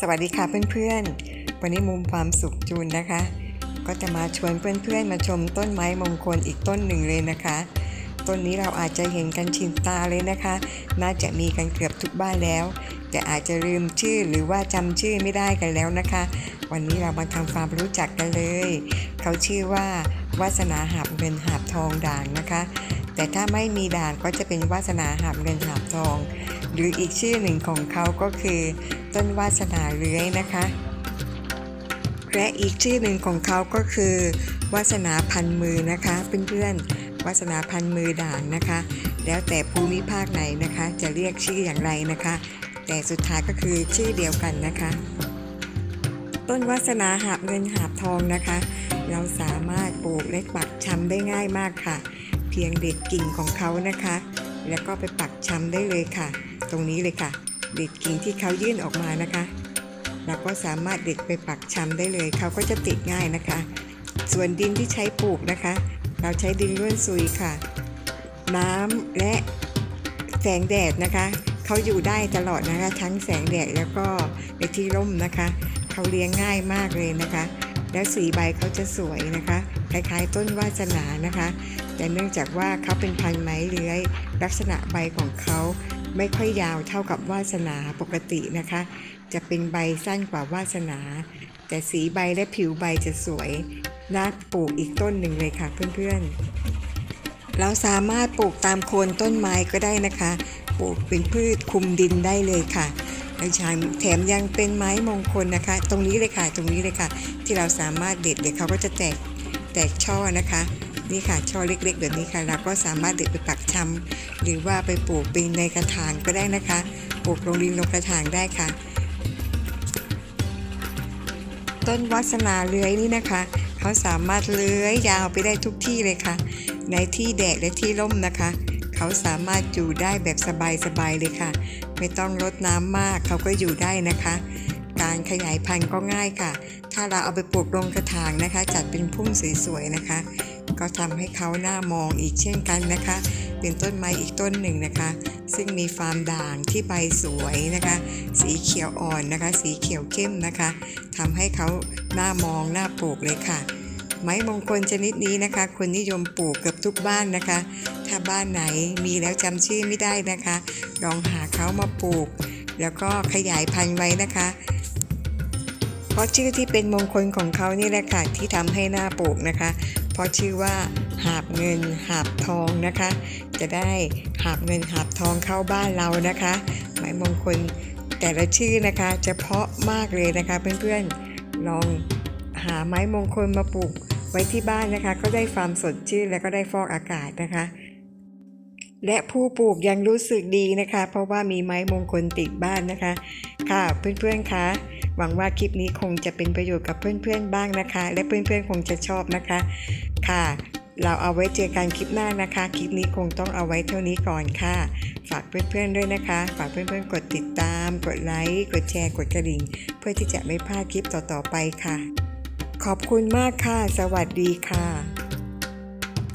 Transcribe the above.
สวัสดีค่ะเพื่อนๆ วันนี้มุมความสุขจูนนะคะ ก็จะมาชวนเพื่อนๆ มาชมต้นไม้มงคลอีกต้นหนึ่งเลยนะคะ ต้นนี้เราอาจจะเห็นกันชินตาเลยนะคะ น่าจะมีกันเกือบทุกบ้านแล้ว แต่อาจจะลืมชื่อหรือว่าจำชื่อไม่ได้กันแล้วนะคะ วันนี้เรามาทำความรู้จักกันเลย เขาชื่อว่าวาสนาหาบเงินหาบทองด่างนะคะ แต่ถ้าไม่มีด่างก็จะเป็นวาสนาหาบเงินหาบทอง หรืออีกชื่อหนึ่งของเขาก็คือ ต้นวาสนาเลื้อยนะคะและอีกชื่อหนึ่งของเขาก็คือ วาสนาพันมือนะคะเพื่อนๆวาสนาพันมือด่างนะคะ แล้วแต่ภูมิภาคไหนนะคะ จะเรียกชื่ออย่างไรนะคะ แต่สุดท้ายก็คือชื่อเดียวกันนะคะ ต้นวาสนาหาบเงินหาบทองนะคะ เราสามารถปลูกและปักชำได้ง่ายมากค่ะ พียงเด็ดกิ่งของเขานะคะ แล้วก็ไปปักชำได้เลยค่ะ ตรงนี้เลยค่ะ เด็ดกิ่งที่เขายื่นออกมานะคะ เราก็สามารถเด็ดไปปักชำได้เลย เขาก็จะติดง่ายนะคะ ส่วนดินที่ใช้ปลูกนะคะ เราใช้ดินร่วนซุยค่ะ น้ำและแสงแดดนะคะเขาอยู่ได้ตลอดนะคะ ทั้งแสงแดดแล้วก็ในที่ร่มนะคะเขาเลี้ยงง่ายมากเลยนะคะ แล้วสีใบเขาจะสวยนะคะ คล้ายๆต้นวาสนานะคะ แต่เนื่องจากว่าเขาเป็นพันธุ์ไม้เลื้อย ลักษณะใบของเขาไม่ค่อยยาวเท่ากับวาสนาปกตินะคะ จะเป็นใบสั้นกว่าวาสนา แต่สีใบและผิวใบจะสวยน่าปลูกอีกต้นหนึ่งเลยค่ะเพื่อนๆ เราสามารถปลูกตามโคนต้นไม้ก็ได้นะคะ ปลูกเป็นพืชคุมดินได้เลยค่ะและชายแถมยังเป็นไม้มงคลนะคะ ตรงนี้เลยค่ะ ตรงนี้เลยค่ะ ที่เราสามารถเด็ดเดี๋ยวเขาก็จะแตกแตกช่อนะคะ นี่ค่ะช่อเล็กๆแบบนี้ค่ะเราก็สามารถเด็ดไปปักชำหรือว่าไปปลูกเป็นในกระถางก็ได้นะคะปลูกลงดินลงกระถางได้ค่ะ ต้นวัสนาเลื้อยนี่นะคะ เขาสามารถเลื้อยยาวไปได้ทุกที่เลยค่ะ ในที่แดดและที่ร่มนะคะ เขาสามารถอยู่ได้แบบสบายๆเลยค่ะ ไม่ต้องรดน้ำมากเขาก็อยู่ได้นะคะ การขยายพันธุ์ก็ง่ายค่ะ ถ้าเราเอาไปปลูกลงกระถางนะคะ จัดเป็นพุ่มสวยๆนะคะ ก็ทำให้เขาหน้ามองอีกเช่นกันนะคะ เป็นต้นไม้อีกต้นหนึ่งนะคะ ซึ่งมีฟาร์มด่างที่ใบสวยนะคะ สีเขียวอ่อนนะคะ สีเขียวเข้มนะคะทำให้เขาหน้ามองหน้าปลูกเลยค่ะ ไม้มงคลชนิดนี้นะคะ คนนิยมปลูกเกือบทุกบ้านนะคะ ถ้าบ้านไหนมีแล้วจำชื่อไม่ได้นะคะ ลองหาเขามาปลูกแล้วก็ขยายพันธุ์ไว้นะคะ เพราะชื่อที่เป็นมงคลของเขานี่แหละค่ะที่ทำให้หน้าปลูกนะคะ เพราะชื่อว่าหาบเงินหาบทองนะคะ จะได้หาบเงินหาบทองเข้าบ้านเรานะคะไม้มงคลแต่ละชื่อนะคะจะเพาะมากเลยนะคะเพื่อนๆลองหาไม้มงคลมาปลูกไว้ที่บ้านนะคะ ก็ได้ความสดชื่นและก็ได้ฟอกอากาศนะคะ และผู้ปลูกยังรู้สึกดีนะคะ เพราะว่ามีไม้มงคลติดบ้านนะคะ ค่ะเพื่อนๆคะ หวังว่าคลิปนี้คงจะเป็นประโยชน์กับเพื่อนๆบ้างนะคะ และเพื่อนๆคงจะชอบนะคะ ค่ะ เราเอาไว้เจอกันคลิปหน้านะคะ คลิปนี้คงต้องเอาไว้เท่านี้ก่อนค่ะ ฝากเพื่อนๆด้วยนะคะ ฝากเพื่อนๆ กดติดตาม กดไลค์ กดแชร์ กดกระดิ่ง เพื่อที่จะไม่พลาดคลิปต่อๆไปค่ะ ขอบคุณมากค่ะ สวัสดีค่ะ